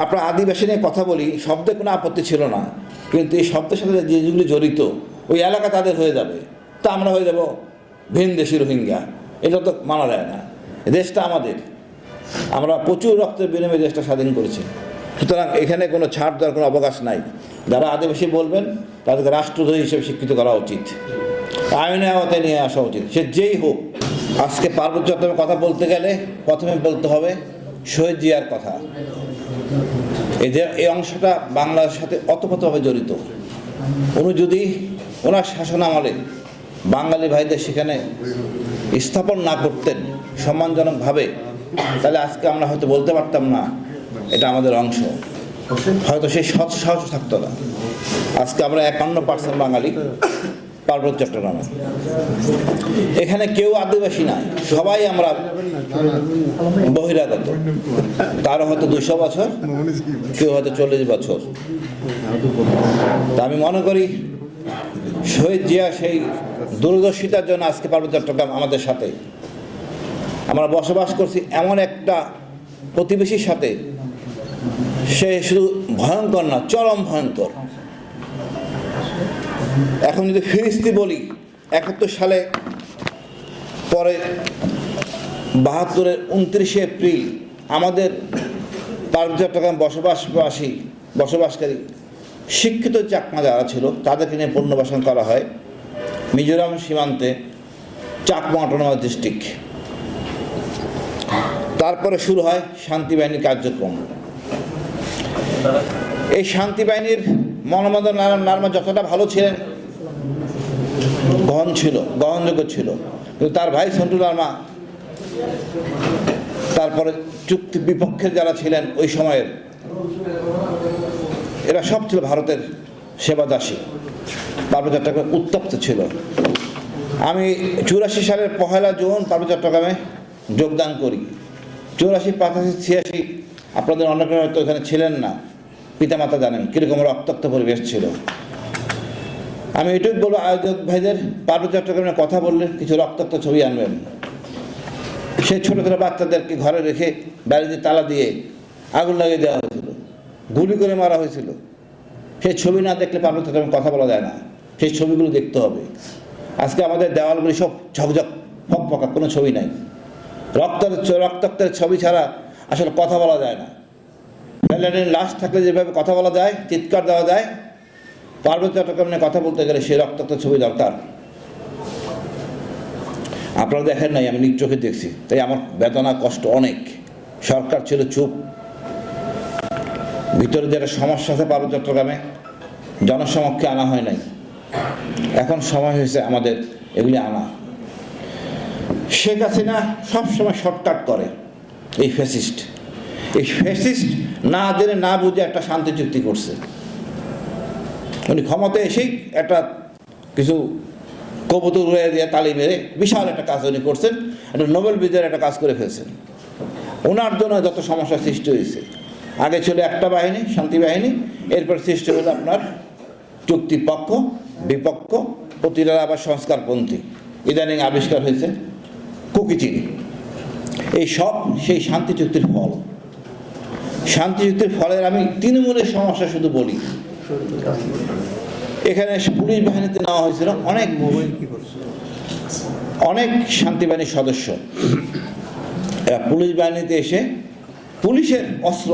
আপনার আদিবাসী নিয়ে কথা বলি, শব্দে কোনো আপত্তি ছিল না। কিন্তু এই শব্দের সাথে যে যেগুলি জড়িত, ওই এলাকা তাদের হয়ে যাবে। তা আমরা হয়ে যাব ভিনদেশি রোহিঙ্গা। এটা তো মানা যায় না। দেশটা আমাদের। আমরা প্রচুর রক্তের বিনিময়ে দেশটা স্বাধীন করেছি। সুতরাং এখানে কোনো ছাড় দেওয়ার কোনো অবকাশ নাই। যারা আদিবাসী বলবেন, তাদেরকে রাষ্ট্রদ্রোহী হিসেবে স্বীকৃত করা উচিত। আইনের আওতায় নিয়ে আসা উচিত। সে যেই হোক, আজকে পার্বত্য কথা বলতে গেলে প্রথমে বলতে হবে শহীদ জিয়ার কথা। যে এই অংশটা বাংলার সাথে অতপ্রতভাবে জড়িত। উনি যদি ওনার শাসন আমলে বাঙালি ভাইদের সেখানে স্থাপন না করতেন সম্মানজনকভাবে, তাহলে আজকে আমরা হয়তো বলতে পারতাম না এটা আমাদের অংশ। হয়তো সেই সৎ সাহস থাকতো না। আজকে আমরা একান্ন পার্সেন্ট বাঙালি। পার্বত্য চট্টগ্রামে। এখানে কেউ আদিবাসী নাই, সবাই আমরা বহিরাগত। কারও হয়তো দুশো বছর, কেউ হয়তো চল্লিশ বছর। তা আমি মনে করি, শহীদ জিয়া সেই দূরদর্শিতার জন্য আজকে পার্বত্য চট্টগ্রাম আমাদের সাথে। আমরা বসবাস করছি এমন একটা প্রতিবেশীর সাথে। সে শুধু ভয়ঙ্কর না, চরম ভয়ঙ্কর। এখন যদি ফিরিস্তি বলি, একাত্তর সালে পরে বাহাত্তরের উনত্রিশে এপ্রিল আমাদের পার্বত্য চট্টগ্রাম বসবাসবাসী, বসবাসকারী শিক্ষিত চাকমা যারা ছিল, তাদেরকে নিয়ে পুনর্বাসন করা হয়। মিজোরাম সীমান্তে চাকমা অটোনমাস ডিস্ট্রিক্ট। তারপরে শুরু হয় শান্তি বাহিনীর কার্যক্রম। এই শান্তি বাহিনীর মনোমদ নার্মা যতটা ভালো ছিলেন, গহন ছিল গ্রহণযোগ্য ছিল। কিন্তু তার ভাই সন্টু লার্মা তারপরে চুক্তি বিপক্ষের যারা ছিলেন ওই সময়ের, এরা সব ছিল ভারতের সেবাদাসী। পার্বত্য চট্টগ্রাম উত্তপ্ত ছিল। আমি চুরাশি সালের পহেলা জুন পার্বত্য চট্টগ্রামে যোগদান করি। চুরাশি, পাঁচাশি, ছিয়াশি, আপনাদের অনেকে হয়তো এখানে ছিলেন না। পিতামাতা জানেন কীরকম রক্তাক্ত পরিবেশ ছিল। আমি এটুকু বলব, আয়োজক ভাইদের, পার্বত্য চট্টগ্রামের কথা বললে কিছু রক্তাক্ত ছবি আনবেন। সে ছোটো ছোটো বাচ্চাদেরকে ঘরে রেখে বাড়িতে তালা দিয়ে আগুন লাগিয়ে দেওয়া হয়েছিল, গুলি করে মারা হয়েছিল। সেই ছবি না দেখলে পার্বত্য চট্টগ্রামে কথা বলা যায় না। সেই ছবিগুলো দেখতে হবে। আজকে আমাদের দেওয়ালগুলি সব ঝকঝক ফক ফকা কোনো ছবি নাই। রক্ত রক্তাক্তের ছবি ছাড়া আসলে কথা বলা যায় না। প্যালেনের লাশ থাকলে যেভাবে কথা বলা যায়, চিৎকার দেওয়া যায়, পার্বত্য চট্টগ্রাম কথা বলতে গেলে সেই রক্তাক্ত ছবি দরকার। আপনারা দেখেন নাই, আমি নিজ চোখে দেখছি। তাই আমার বেদনা, কষ্ট অনেক। সরকার ছিল চুপ। ভিতরে যেটা সমস্যা আছে পার্বত্য চট্টগ্রামে, জনসমক্ষে আনা হয় নাই। এখন সময় হয়েছে আমাদের এগুলি আনা। শেখ হাসিনা সবসময় শর্টকাট করে, এই ফ্যাসিস্ট। এই ফ্যাসিস্ট না জেনে না বুঝে একটা শান্তি চুক্তি করছে। উনি ক্ষমতায় এসেই একটা কিছু কবুতর উড়ে দিয়ে তালি মেরে বিশাল একটা কাজ উনি করছেন, একটা নোবেল বিজয়ের একটা কাজ করে ফেলছেন। ওনার জন্য যত সমস্যা সৃষ্টি হয়েছে, আগে ছিল একটা বাহিনী, শান্তি বাহিনী, এরপর সৃষ্টি হলো আপনার চুক্তিপক্ষ, বিপক্ষ, প্রতিটা আবার সংস্কারপন্থী। ইদানিং আবিষ্কার হয়েছে কুকিচিন। এই সব সেই শান্তি চুক্তির ফল। শান্তি চুক্তির ফলের আমি তৃণমূলের সমস্যা শুধু বলি। এখানে পুলিশ বাহিনীতে নেওয়া হয়েছিল অনেক অনেক শান্তি বাহিনীর সদস্য। পুলিশ বাহিনীতে এসে পুলিশের অস্ত্র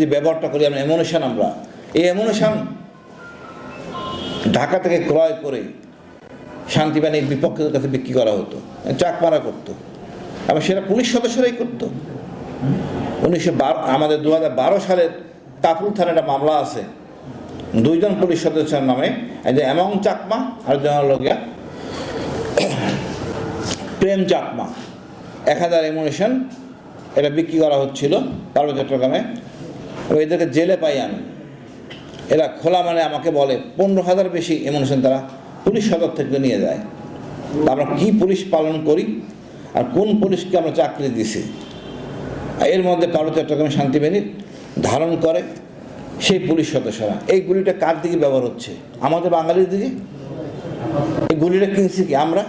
যে ব্যবহারটা করি আমরা এমোনেশন আমরা। এই এমোনেশন ঢাকা থেকে ক্রয় করে শান্তি বাহিনীর বিপক্ষের কাছে বিক্রি করা হতো। চাক মারা করতো। আবার সেটা পুলিশ সদস্যরাই করতো। উনিশশো বারো, আমাদের দু হাজার বারো সালের কাপুর থানার একটা মামলা আছে। দুইজন পুলিশ সদস্যের নামে একজন এমং চাকমা আর একজন গিয়া প্রেম চাকমা। এক হাজার এমুনেশন এটা বিক্রি করা হচ্ছিল পার্বত্য চট্টগ্রামে। এদেরকে জেলে পাই আমি। এরা খোলা মানে আমাকে বলে, পনেরো হাজার বেশি এমুনেশন তারা পুলিশ সদর থেকে নিয়ে যায়। আমরা কী পুলিশ পালন করি? আর কোন পুলিশকে আমরা চাকরি দিছি? এর মধ্যে পার্বত্য চট্টগ্রামে শান্তি বাহিনী ধারণ করে সেই পুলিশ সদস্যরা। এই গুলিটা কার দিকে ব্যবহার হচ্ছে? আমাদের বাঙালির দিকে? এই গুলিটা কিনছি কি আমরা?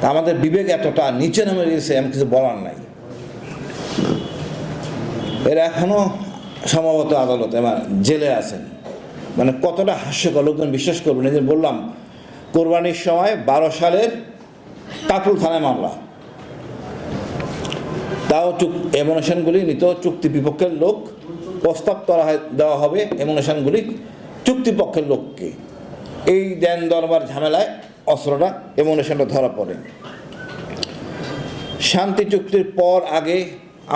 তা আমাদের বিবেক এতটা নিচে নামে গেছে এমন কিছু বলার নাই। এরা এখনও সম্ভবত আদালতে মানে জেলে আছেন। মানে কতটা হাস্যকর, লোকজন বিশ্বাস করবেন, এই যে বললাম, কোরবানির সময় বারো সালের কাকুল থানায় মামলা। তাও চুক এমোনেশনগুলি নিত চুক্তি বিপক্ষের লোক। প্রস্তাব করা দেওয়া হবে এমোনেশনগুলি চুক্তিপক্ষের লোককে। এই দেন দরবার ঝামেলায় অস্ত্রটা এমোনেশনটা ধরা পড়ে। শান্তি চুক্তির পর আগে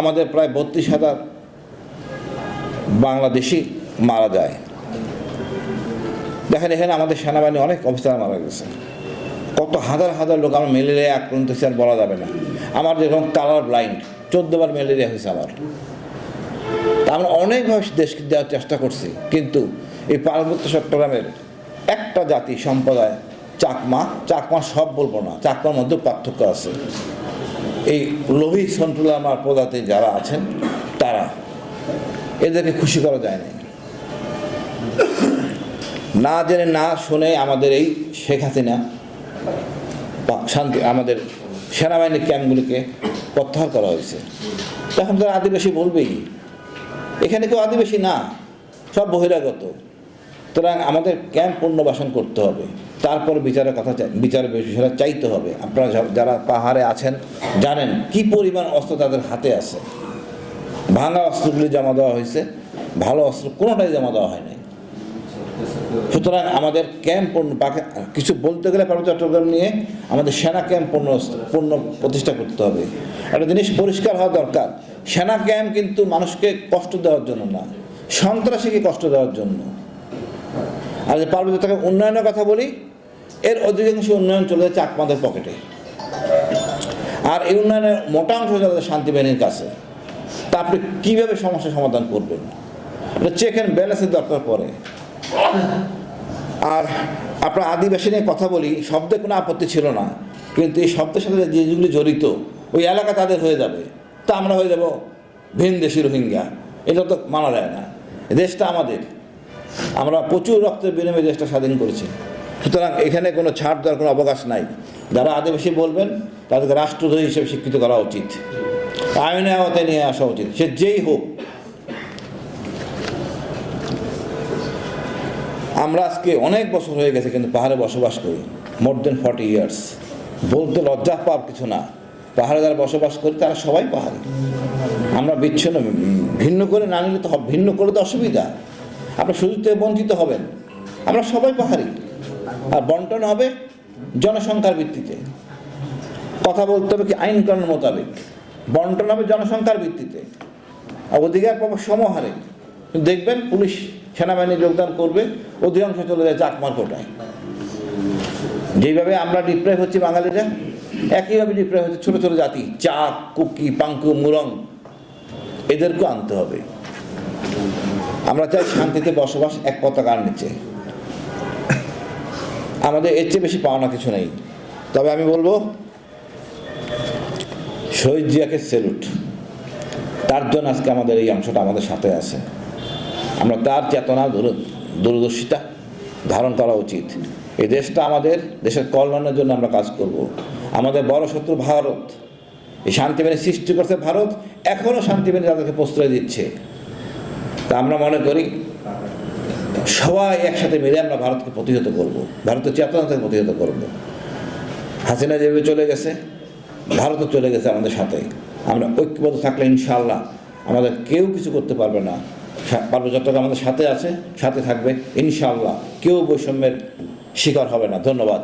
আমাদের প্রায় বত্রিশ হাজার বাংলাদেশি মারা যায়। দেখেন, এখানে আমাদের সেনাবাহিনী অনেক অফিসার মারা গেছে। কত হাজার হাজার লোক আমার ম্যালেরিয়া আক্রান্ত হয়েছে, আর বলা যাবে না। আমার যেরকম কালার ব্লাইন্ড। চোদ্দবার ম্যালেরিয়া হয়েছে আমার। আমরা অনেকভাবে দেশকে দেওয়ার চেষ্টা করছি, কিন্তু এই পার্বত্য চট্টগ্রামের একটা জাতি সম্প্রদায় চাকমা চাকমা সব বলব না, চাকমার মধ্যে পার্থক্য আছে। এই লোভী সন্টুলা আমার প্রজাতি যারা আছেন, তারা এদেরকে খুশি করা যায় না না জেনে না শুনে আমাদের এই শেখ হাসিনা শান্তি, আমাদের সেনাবাহিনীর ক্যাম্পগুলিকে প্রত্যাহার করা হয়েছে। তখন তারা আদিবাসী বলবেই, এখানে কেউ আদিবাসী না, সব বহিরাগত। সুতরাং আমাদের ক্যাম্প পুনর্বাসন করতে হবে। তারপর বিচারের কথা বিচারের বিষয়টা চাইতে হবে। আপনারা যারা পাহাড়ে আছেন, জানেন কি পরিমাণ অস্ত্র তাদের হাতে আছে। ভাঙা অস্ত্রগুলি জমা দেওয়া হয়েছে, ভালো অস্ত্র কোনোটাই জমা দেওয়া হয়নি। সুতরাং আমাদের ক্যাম্প পাকে- কিছু বলতে গেলে পার্বত্য চট্টগ্রাম নিয়ে আমাদের সেনা ক্যাম্প পূর্ণ পূর্ণ প্রতিষ্ঠা করতে হবে। একটা জিনিস পরিষ্কার হওয়া দরকার। সেনা ক্যাম্প কিন্তু মানুষকে কষ্ট দেওয়ার জন্য না, সন্ত্রাসীকে কষ্ট দেওয়ার জন্য। আর যে পার্বত্য চট্টগ্রাম উন্নয়নের কথা বলি, এর অধিকাংশ উন্নয়ন চলে যাচ্ছে আকমাদের পকেটে। আর এই উন্নয়নের মোটা অংশ যাদের শান্তি বাহিনীর কাছে। তা আপনি কীভাবে সমস্যার সমাধান করবেন? চেক অ্যান্ড ব্যালেন্সের দরকার পড়ে। আর আপনার আদিবাসী নিয়ে কথা বলি, শব্দে কোনো আপত্তি ছিল না। কিন্তু এই শব্দের সাথে যেগুলি জড়িত, ওই এলাকা তাদের হয়ে যাবে। তা আমরা হয়ে যাব ভিন দেশি রোহিঙ্গা। এটা তো মানা যায় না। দেশটা আমাদের। আমরা প্রচুর রক্তের বিনিময়ে দেশটা স্বাধীন করেছি। সুতরাং এখানে কোনো ছাড় দেওয়ার কোনো অবকাশ নাই। যারা আদিবাসী বলবেন, তাদেরকে রাষ্ট্রদ্রোহী হিসেবে স্বীকৃত করা উচিত। আইনের আওতায় নিয়ে আসা উচিত। সে যেই হোক আমরা আজকে অনেক বছর হয়ে গেছে কিন্তু পাহাড়ে বসবাস করি। মোর দেন ফর্টি ইয়ার্স বলতে লজ্জা পাওয়ার কিছু না। পাহাড়ে যারা বসবাস করি, তারা সবাই পাহাড়ি। আমরা বিচ্ছিন্ন, ভিন্ন করে না নিলে তো ভিন্ন করে তো অসুবিধা। আপনার সুযোগ থেকে বঞ্চিত হবেন। আমরা সবাই পাহাড়ি। আর বন্টন হবে জনসংখ্যার ভিত্তিতে। কথা বলতে হবে কি আইন কানুন মোতাবেক। বন্টন হবে জনসংখ্যার ভিত্তিতে। আর অধিকার পাবো সমহারে। দেখবেন পুলিশ সেনাবাহিনী যোগদান করবে, অধিকাংশ চলে যায় চাকমার কোটায়। যেইভাবে আমরা ডিপ্রাইভ হচ্ছি বাঙালিরা, একইভাবে ডিপ্রাইভ হচ্ছে ছোটো ছোটো জাতি, চাক, কুকি, পাঙ্কু, মুরং এদেরকেও আনতে হবে। আমরা চাই শান্তিতে বসবাস এক পতাকার নিচে। আমাদের এর চেয়ে বেশি পাওনা কিছু নেই। তবে আমি বলব, শহীদ জিয়াকে সেলুট তার জন্য আজকে আমাদের এই অংশটা আমাদের সাথে আছে। আমরা তার চেতনা দূরদর্শিতা ধারণ করা উচিত। এই দেশটা আমাদের দেশের কল্যাণের জন্য আমরা কাজ করব। আমাদের বড় শত্রু ভারত। এই শান্তিবাহিনী সৃষ্টি করছে ভারত এখনও শান্তিবাহিনী তাদেরকে প্রশ্রয় দিচ্ছে। তা আমরা মনে করি, সবাই একসাথে মিলে আমরা ভারতকে প্রতিহত করব। ভারতের চেতনা থেকে প্রতিহত করব। হাসিনা যেভাবে চলে গেছে, ভারতও চলে গেছে আমাদের সাথে। আমরা ঐক্যবদ্ধ থাকলে ইনশাল্লাহ আমাদের কেউ কিছু করতে পারবে না। পার্বত্য চট্টগ্রাম আমাদের সাথে আছে সাথে থাকবে। ইনশাআল্লাহ কেউ বৈষম্যের শিকার হবে না। ধন্যবাদ।